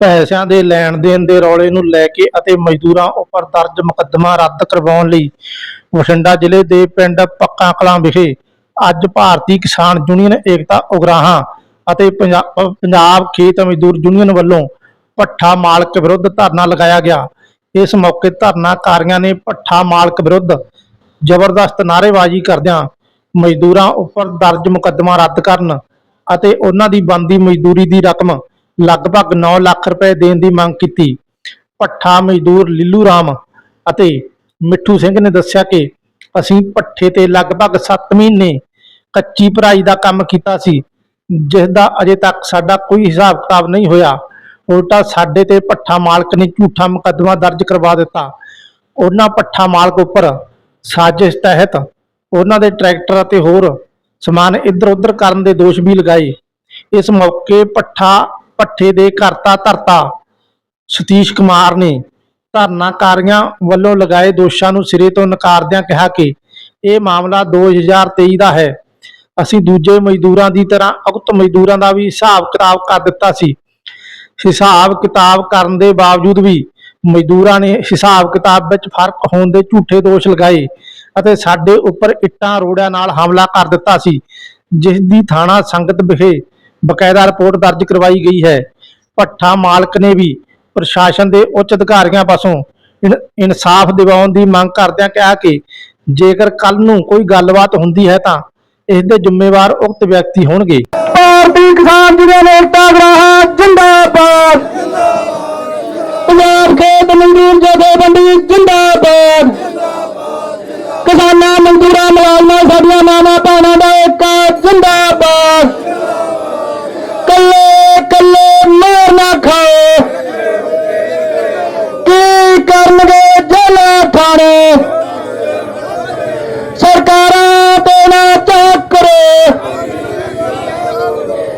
ਪੈਸਿਆਂ ਦੇ ਲੈਣ ਦੇਣ ਦੇ ਰੌਲੇ ਨੂੰ ਲੈ ਕੇ ਅਤੇ ਮਜ਼ਦੂਰਾਂ ਉੱਪਰ ਦਰਜ ਮੁਕੱਦਮਾ ਰੱਦ ਕਰਵਾਉਣ ਲਈ ਬਠਿੰਡਾ ਜ਼ਿਲ੍ਹੇ ਦੇ ਪਿੰਡ ਪੱਕਾ ਕਲਾਂ ਵਿਖੇ ਅੱਜ ਭਾਰਤੀ ਕਿਸਾਨ ਯੂਨੀਅਨ ਏਕਤਾ ਉਗਰਾਹਾਂ ਅਤੇ ਪੰਜਾਬ ਖੇਤ ਮਜ਼ਦੂਰ ਯੂਨੀਅਨ ਵੱਲੋਂ ਭੱਠਾ ਮਾਲਕ ਵਿਰੁੱਧ ਧਰਨਾ ਲਗਾਇਆ ਗਿਆ। ਇਸ ਮੌਕੇ ਧਰਨਾਕਾਰੀਆਂ ਨੇ ਭੱਠਾ ਮਾਲਕ ਵਿਰੁੱਧ ਜ਼ਬਰਦਸਤ ਨਾਅਰੇਬਾਜ਼ੀ ਕਰਦਿਆਂ ਮਜ਼ਦੂਰਾਂ ਉੱਪਰ ਦਰਜ ਮੁਕੱਦਮਾ ਰੱਦ ਕਰਨ ਅਤੇ ਉਹਨਾਂ ਦੀ ਬਣਦੀ ਮਜ਼ਦੂਰੀ ਦੀ ਰਕਮ ਲਗਭਗ 9 ਲੱਖ ਰੁਪਏ ਦੇਣ ਦੀ ਮੰਗ ਕੀਤੀ। ਭੱਠਾ ਮਜ਼ਦੂਰ ਲਿੱਲੂ ਰਾਮ ਅਤੇ ਮਿੱਠੂ ਸਿੰਘ ਨੇ ਦੱਸਿਆ ਕਿ ਅਸੀਂ ਭੱਠੇ ਤੇ ਲਗਭਗ 7 ਮਹੀਨੇ ਕੱਚੀ ਭਰਾਈ ਦਾ ਕੰਮ ਕੀਤਾ ਸੀ ਜਿਸ ਦਾ ਅਜੇ ਤੱਕ ਸਾਡਾ ਕੋਈ ਹਿਸਾਬ ਕਿਤਾਬ ਨਹੀਂ ਹੋਇਆ। ਉਲਟਾ ਸਾਡੇ ਤੇ ਭੱਠਾ ਮਾਲਕ ਨੇ ਝੂਠਾ ਮੁਕੱਦਮਾ ਦਰਜ ਕਰਵਾ ਦਿੱਤਾ। ਉਹਨਾਂ ਭੱਠਾ ਮਾਲਕ ਉੱਪਰ ਸਾਜ਼ਿਸ਼ ਤਹਿਤ ਉਹਨਾਂ ਦੇ ਟਰੈਕਟਰ ਅਤੇ ਹੋਰ ਸਮਾਨ ਇੱਧਰ ਉੱਧਰ ਕਰਨ ਦੇ ਦੋਸ਼ ਵੀ ਲਗਾਏ। ਇਸ ਮੌਕੇ ਭੱਠਾ ਭੱਠੇ ਦੇ ਕਰਤਾ ਧਰਤਾ। ਸਤੀਸ਼ ਕੁਮਾਰ ਨੇ ਧਰਨਾਕਾਰੀਆਂ ਵੱਲੋਂ ਲਗਾਏ ਦੋਸ਼ਾਂ ਨੂੰ ਸਿਰੇ ਤੋਂ ਨਕਾਰਦਿਆਂ ਕਿਹਾ ਕਿ ਇਹ ਮਾਮਲਾ 2023 ਦਾ ਹੈ। ਅਸੀਂ ਦੂਜੇ ਮਜ਼ਦੂਰਾਂ ਦੀ ਤਰ੍ਹਾਂ ਉਕਤ ਮਜ਼ਦੂਰਾਂ ਦਾ ਵੀ ਹਿਸਾਬ ਕਿਤਾਬ ਕਰ ਦਿੱਤਾ ਸੀ। ਹਿਸਾਬ ਕਿਤਾਬ ਕਰਨ ਦੇ ਬਾਵਜੂਦ ਵੀ ਮਜ਼ਦੂਰਾਂ ਨੇ ਹਿਸਾਬ ਕਿਤਾਬ ਵਿੱਚ ਫ਼ਰਕ ਹੋਣ ਦੇ ਝੂਠੇ ਦੋਸ਼ ਲਗਾਏ ਅਤੇ ਸਾਡੇ ਉੱਪਰ ਇੱਟਾਂ ਰੋੜਿਆਂ ਨਾਲ ਹਮਲਾ ਕਰ ਦਿੱਤਾ ਸੀ, ਜਿਸ ਦੀ ਥਾਣਾ ਸੰਗਤ ਵਿਖੇ ਬਕਾਇਦਾ ਰਿਪੋਰਟ ਦਰਜ ਕਰਵਾਈ ਗਈ ਹੈ। ਭੱਠਾ ਮਾਲਕ ਨੇ ਵੀ ਪ੍ਰਸ਼ਾਸਨ ਦੇ ਉੱਚ ਅਧਿਕਾਰੀਆਂ ਪਾਸੋਂ ਇਨਸਾਫ ਦਿਵਾਉਣ ਦੀ ਮੰਗ ਕਰਦਿਆਂ ਕਿਹਾ ਕਿ ਜੇਕਰ ਕੱਲ ਨੂੰ ਕੋਈ ਗੱਲਬਾਤ ਹੁੰਦੀ ਹੈ ਤਾਂ ਇਸ ਦੇ ਜ਼ਿੰਮੇਵਾਰ ਉਕਤ ਵਿਅਕਤੀ ਹੋਣਗੇ। ਭਾਰਤੀ ਕਿਸਾਨ ਯੂਨੀਅਨ ਏਕਤਾ ਗਰਾਹਾਂ ਜਿੰਦਾਬਾਦ। ਪੰਜਾਬ ਖੇਤ ਮਜ਼ਦੂਰ ਜਥੇਬੰਦੀ ਜਿੰਦਾਬਾਦ। ਕਿਸਾਨਾਂ, ਮਜ਼ਦੂਰਾਂ ਮੁਲਾਜ਼ਮਾਂ ਸਾਡੀਆਂ ਮਾਵਾਂ, ਭੈਣਾਂ ਦਾ ਏਕਾ ਜਿੰਦਾਬਾਦ। ਕੱਲੇ ਮਾਰ ਨਾ ਖਾਓ। ਕੀ ਕਰਨਗੇ ਜੇਲਾਂ ਥਾਣੇ? ਸਰਕਾਰਾਂ ਤੇ ਨਾ ਚੱਕ ਕਰੋ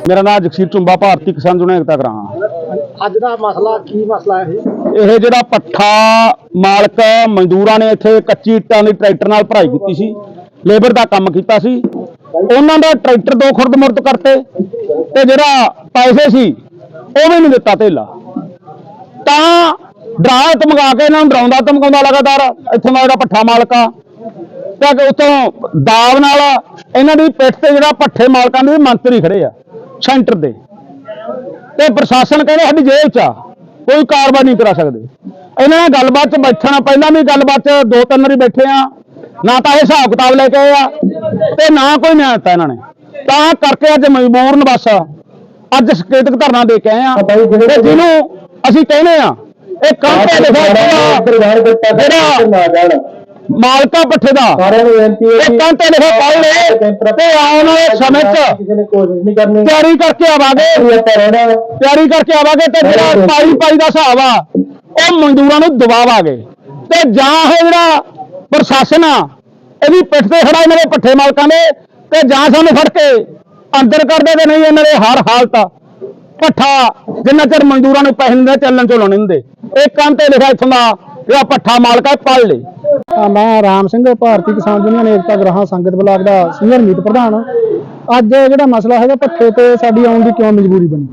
ਮੇਰਾ ਨਾਮ ਜਗਸੀਰ ਚੁੰਬਾ ਭਾਰਤੀ ਕਿਸਾਨ ਯੂਨੀਅਨ ਏਕਤਾ ਕਰਾਂ ਅੱਜ ਦਾ ਮਸਲਾ ਕੀ ਮਸਲਾ ਹੈ? ਇਹ ਜਿਹੜਾ ਪੱਠਾ ਮਾਲਕ ਮਜ਼ਦੂਰਾਂ ਨੇ ਇੱਥੇ ਕੱਚੀ ਇੱਟਾਂ ਦੀ ਟਰੈਕਟਰ ਨਾਲ ਭਰਾਈ ਕੀਤੀ ਸੀ ਲੇਬਰ ਦਾ ਕੰਮ ਕੀਤਾ ਸੀ। ਉਹਨਾਂ ਦਾ ਟਰੈਕਟਰ ਦੋ ਖੁਰਦ ਮੁਰਦ ਕਰਤੇ। ਤੇ ਜਿਹੜਾ ਪੈਸੇ ਸੀ, ਉਹ ਵੀ ਨਹੀਂ ਦਿੱਤਾ ਧੇਲਾ। ਤਾਂ ਡਰਾ ਧਮਕਾ ਕੇ ਇਹਨਾਂ ਨੂੰ ਡਰਾਉਂਦਾ, ਧਮਕਾਉਂਦਾ ਲਗਾਤਾਰ, ਇੱਥੋਂ ਦਾ ਜਿਹੜਾ ਪੱਠਾ ਮਾਲਕ ਆ। ਤਾਂ ਕਿ ਉੱਥੋਂ ਦਾਵ ਨਾਲ ਇਹਨਾਂ ਦੀ ਪਿੱਠ ਤੇ ਜਿਹੜਾ ਪੱਠੇ ਮਾਲਕਾਂ ਦੇ ਮੰਤਰੀ ਖੜੇ ਆ, ਸੈਂਟਰ ਦੇ। ਤੇ ਪ੍ਰਸ਼ਾਸਨ ਕਹਿੰਦੇ ਸਾਡੀ ਜੇਲ੍ਹ 'ਚ ਆ, ਕੋਈ ਕਾਰਵਾਈ ਨਹੀਂ ਕਰਾ ਸਕਦੇ। ਇਹਨਾਂ ਨਾਲ ਗੱਲਬਾਤ 'ਚ ਬੈਠਣਾ, ਪਹਿਲਾਂ ਵੀ ਗੱਲਬਾਤ 'ਚ ਦੋ ਤਿੰਨ ਵਾਰੀ ਬੈਠੇ ਆ, ਨਾ ਤਾਂ ਇਹ ਹਿਸਾਬ ਕਿਤਾਬ ਲੈ ਕੇ ਆਏ ਆ, ਤੇ ਨਾ ਕੋਈ ਨਿਆਂ ਦਿੱਤਾ ਇਹਨਾਂ ਨੇ। ਤਾਂ ਕਰਕੇ ਅੱਜ ਮਜਬੂਰ ਬਸ ਅੱਜ ਸਕੇਤਕ ਧਰਨਾ ਦੇ ਕੇ ਆਏ ਆ। ਤੇ ਜਿਹਨੂੰ ਅਸੀਂ ਕਹਿੰਦੇ ਆ ਇਹ ਕੰਮ ਤੇ ਲਿਖਿਆ ਜਿਹੜਾ ਮਾਲਕਾ ਪੱਠੇ ਦਾ। ਇਹ ਕੰਮ ਤੇ ਲਿਖਿਆ ਲੈ ਤੇ ਆਉਣ ਵਾਲੇ ਸਮੇਂ 'ਚ ਤਿਆਰੀ ਕਰਕੇ ਆਵਾਂਗੇ। ਤਿਆਰੀ ਕਰਕੇ ਆਵਾਂਗੇ ਤੇ ਜਿਹੜਾ ਪਾਈ ਪਾਈ ਦਾ ਹਿਸਾਬ ਆ ਉਹ ਮਜ਼ਦੂਰਾਂ ਨੂੰ ਦਬਾਵਾਂਗੇ ਤੇ ਜਾਂ ਇਹ ਜਿਹੜਾ ਪ੍ਰਸ਼ਾਸਨ ਆ ਇਹਦੀ ਪਿੱਠ ਤੇ ਖੜਾ ਇਹਨਾਂ ਦੇ ਪੱਠੇ ਮਾਲਕਾਂ ਨੇ ਤੇ ਜਾਂ ਸਾਨੂੰ ਫੜ ਕੇ ਅੰਦਰ ਕਰਦੇ ਤੇ ਨਹੀਂ ਇਹਨਾਂ ਦੇ ਹਰ ਹਾਲਤ ਪੱਠਾ ਜਿੰਨਾ ਚਿਰ ਮਜ਼ਦੂਰਾਂ ਨੂੰ ਪੈਸੇ ਦਿੰਦੇ, ਚੱਲਣ ਚੋਲਣ ਨਹੀਂ ਦਿੰਦੇ। ਇਹ ਕੰਮ ਤੇ ਲਿਖਿਆ ਇੱਥੋਂ ਦਾ ਜਿਹੜਾ ਪੱਠਾ ਮਾਲਕ ਹੈ ਪੜ ਲੈ ਮੈਂ ਰਾਮ ਸਿੰਘ, ਭਾਰਤੀ ਕਿਸਾਨ ਯੂਨੀਅਨ ਏਕਤਾ ਗ੍ਰਾਹਾਂ ਸੰਗਤ ਬਲਾਕ ਦਾ ਸੀਨੀਅਰ ਮੀਤ ਪ੍ਰਧਾਨ। ਅੱਜ ਜਿਹੜਾ ਮਸਲਾ ਹੈਗਾ, ਪੱਠੇ ਤੇ ਸਾਡੀ ਆਉਣ ਦੀ ਕਿਉਂ ਮਜਬੂਰੀ ਬਣੀ?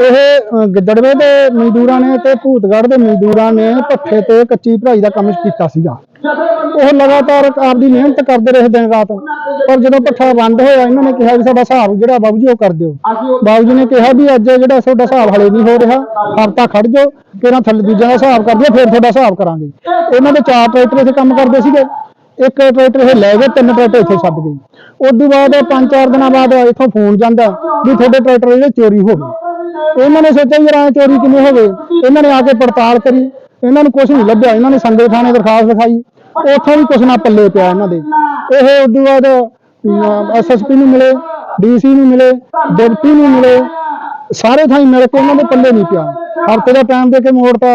ਇਹ ਗਿੱਦੜਵੇ ਦੇ ਮਜ਼ਦੂਰਾਂ ਨੇ ਤੇ ਭੂਤਗੜ੍ਹ ਦੇ ਮਜ਼ਦੂਰਾਂ ਨੇ ਭੱਠੇ ਤੇ ਕੱਚੀ ਭਰਾਈ ਦਾ ਕੰਮ ਕੀਤਾ ਸੀਗਾ। ਉਹ ਲਗਾਤਾਰ ਆਪਦੀ ਮਿਹਨਤ ਕਰਦੇ ਰਹੇ ਦਿਨ ਰਾਤ। ਪਰ ਜਦੋਂ ਭੱਠਾ ਬੰਦ ਹੋਇਆ, ਇਹਨਾਂ ਨੇ ਕਿਹਾ ਵੀ ਸਾਡਾ ਹਿਸਾਬ ਜਿਹੜਾ ਬਾਬੂ ਜੀ ਉਹ ਕਰ ਦਿਓ। ਬਾਬੂ ਜੀ ਨੇ ਕਿਹਾ ਵੀ ਅੱਜ ਜਿਹੜਾ ਤੁਹਾਡਾ ਹਿਸਾਬ ਹਲੇ ਨਹੀਂ ਹੋ ਰਿਹਾ, ਹਫਤਾ ਖੜ ਜਾਓ ਕਿਹੜਾ ਥੱਲੇ ਦੂਜਿਆਂ ਦਾ ਹਿਸਾਬ ਕਰ ਦਿਓ, ਫਿਰ ਤੁਹਾਡਾ ਹਿਸਾਬ ਕਰਾਂਗੇ। ਉਹਨਾਂ ਦੇ ਚਾਰ ਟਰੈਕਟਰ ਇੱਥੇ ਕੰਮ ਕਰਦੇ ਸੀਗੇ। ਇੱਕ ਟਰੈਕਟਰ ਇਹ ਲੈ ਗਏ, ਤਿੰਨ ਟਰੈਕਟਰ ਇੱਥੇ ਛੱਡ ਗਏ। ਉਸ ਤੋਂ ਬਾਅਦ ਪੰਜ ਚਾਰ ਦਿਨਾਂ ਬਾਅਦ ਇੱਥੋਂ ਫੋਨ ਜਾਂਦਾ ਵੀ ਤੁਹਾਡੇ ਟਰੈਕਟਰ ਜਿਹੜੇ ਚੋਰੀ ਹੋ ਗਏ ਇਹਨਾਂ ਨੇ ਸੋਚਿਆ ਯਾਰ ਐਂ ਚੋਰੀ ਕਿਵੇਂ ਹੋ ਗਏ ਇਹਨਾਂ ਨੇ ਆ ਕੇ ਪੜਤਾਲ ਕਰੀ। ਇਹਨਾਂ ਨੂੰ ਕੁਝ ਨਹੀਂ ਲੱਭਿਆ। ਇਹਨਾਂ ਨੇ ਸੰਦੇ ਥਾਣੇ ਦਰਖਾਸਤ ਲਿਖਾਈ। ਉੱਥੋਂ ਵੀ ਕੁਝ ਨਾ ਪੱਲੇ ਪਿਆ ਇਹਨਾਂ ਦੇ। ਇਹ ਉਸ ਤੋਂ ਬਾਅਦ ਐਸਐਸਪੀ ਨੂੰ ਮਿਲੇ ਡੀਸੀ ਨੂੰ ਮਿਲੇ, ਡਿਪਟੀ ਨੂੰ ਮਿਲੇ। ਸਾਰੇ ਥਾਂ ਮਿਲ ਕੇ ਉਹਨਾਂ ਦੇ ਪੱਲੇ ਨਹੀਂ ਪਿਆ। ਹਫ਼ਤੇ ਦਾ ਟਾਈਮ ਦੇ ਕੇ ਮੋੜਤਾ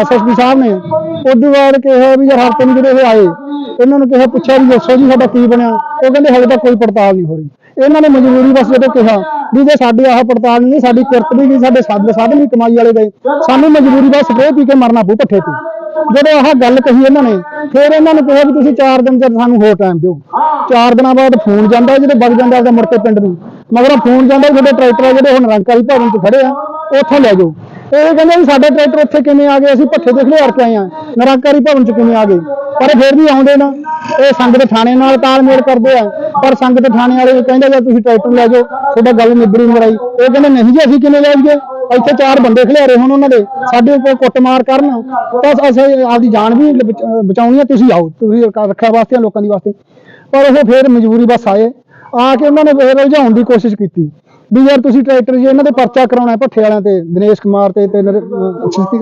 ਐਸਐਸਪੀ ਸਾਹਿਬ ਨੇ। ਉਸ ਤੋਂ ਬਾਅਦ ਕਿਹਾ ਵੀ ਯਾਰ ਹਫ਼ਤੇ ਨੂੰ ਜਿਹੜੇ ਇਹ ਆਏ, ਇਹਨਾਂ ਨੂੰ ਕਿਹਾ ਪੁੱਛਿਆ ਵੀ ਦੱਸੋ ਜੀ ਸਾਡਾ ਕੀ ਬਣਿਆ। ਉਹ ਕਹਿੰਦੇ ਹਜੇ ਤੱਕ ਕੋਈ ਪੜਤਾਲ ਨਹੀਂ ਹੋ ਰਹੀ। ਇਹਨਾਂ ਨੇ ਮਜਬੂਰੀ ਬਸ ਜਦੋਂ ਕਿਹਾ ਵੀ ਜੇ ਸਾਡੀ ਆਹ ਪੜਤਾਲ ਨਹੀਂ ਸਾਡੀ ਕਿਰਤ ਵੀ ਗਈ ਸਾਡੇ ਸਾਧ ਸਾਧਨ ਵੀ ਕਮਾਈ ਵਾਲੇ ਗਏ। ਸਾਨੂੰ ਮਜਬੂਰੀ ਬਸ ਸਪਰੇਅ ਪੀ ਕੇ ਮਰਨਾ ਪਊ ਪੱਠੇ ਤੇ। ਜਦੋਂ ਆਹ ਗੱਲ ਕਹੀ ਇਹਨਾਂ ਨੇ ਫਿਰ ਇਹਨਾਂ ਨੇ ਕਿਹਾ ਵੀ ਤੁਸੀਂ 4 ਦਿਨ ਚ ਸਾਨੂੰ ਹੋਰ ਟਾਈਮ ਦਿਓ। 4 ਦਿਨਾਂ ਬਾਅਦ ਫੋਨ ਜਾਂਦਾ ਜਦੋਂ ਵਗ ਜਾਂਦਾ ਆਪਦਾ ਮੁੜ ਕੇ ਪਿੰਡ ਨੂੰ। ਮਗਰੋਂ ਫੋਨ ਜਾਂਦਾ ਤੁਹਾਡੇ ਟਰੈਕਟਰ ਆ ਜਿਹੜੇ ਹੁਣ ਨਿਰੰਕਾਰੀ ਭਵਨ 'ਚ ਖੜੇ ਆ ਉੱਥੋਂ ਲੈ ਜਾਓ। ਇਹ ਕਹਿੰਦੇ ਵੀ ਸਾਡੇ ਟਰੈਕਟਰ ਉੱਥੇ ਕਿਵੇਂ ਆ ਗਏ? ਅਸੀਂ ਭੱਠੇ ਦੇ ਖਿਲਾਰ ਕੇ ਆਏ ਆ ਨਰਾਕਾਰੀ ਭਵਨ 'ਚ ਕਿਵੇਂ ਆ ਗਏ? ਪਰ ਫਿਰ ਵੀ ਆਉਂਦੇ ਨਾ। ਇਹ ਸੰਗਤ ਥਾਣੇ ਨਾਲ ਤਾਲਮੇਲ ਕਰਦੇ ਆ। ਪਰ ਸੰਗਤ ਥਾਣੇ ਵਾਲੇ ਕਹਿੰਦੇ ਜੇ ਤੁਸੀਂ ਟਰੈਕਟਰ ਲੈ ਜਾਓ। ਤੁਹਾਡਾ ਗੱਲ ਨਿਬੜੀ ਮਰਾਈ ਇਹ ਕਹਿੰਦੇ ਨਹੀਂ ਜੀ ਅਸੀਂ ਕਿਵੇਂ ਲੈ ਜਾਈਏ? ਇੱਥੇ ਚਾਰ ਬੰਦੇ ਖਿਲਾਰੇ ਹੁਣ ਉਹਨਾਂ ਦੇ। ਸਾਡੇ ਉੱਪਰ ਕੁੱਟਮਾਰ ਕਰਨ। ਤਾਂ ਅਸੀਂ ਆਪਦੀ ਜਾਨ ਵੀ ਬਚਾਉਣੀ ਆ ਤੁਸੀਂ ਆਓ। ਤੁਸੀਂ ਰੱਖਿਆ ਵਾਸਤੇ ਆ, ਲੋਕਾਂ ਦੀ ਵਾਸਤੇ। ਪਰ ਉਹ ਫਿਰ ਮਜਬੂਰੀ ਬਸ ਆਏ। ਆ ਕੇ ਉਹਨਾਂ ਨੇ ਫਿਰ ਉਲਝਾਉਣ ਦੀ ਕੋਸ਼ਿਸ਼ ਕੀਤੀ। ਵੀ ਯਾਰ ਤੁਸੀਂ ਟਰੈਕਟਰ ਜੇ ਇਹਨਾਂ ਦੇ ਪਰਚਾ ਕਰਾਉਣਾ ਹੈ, ਭੱਠੇ ਵਾਲਿਆਂ ਤੇ, ਦਿਨੇਸ਼ ਕੁਮਾਰ ਤੇ ਤੇ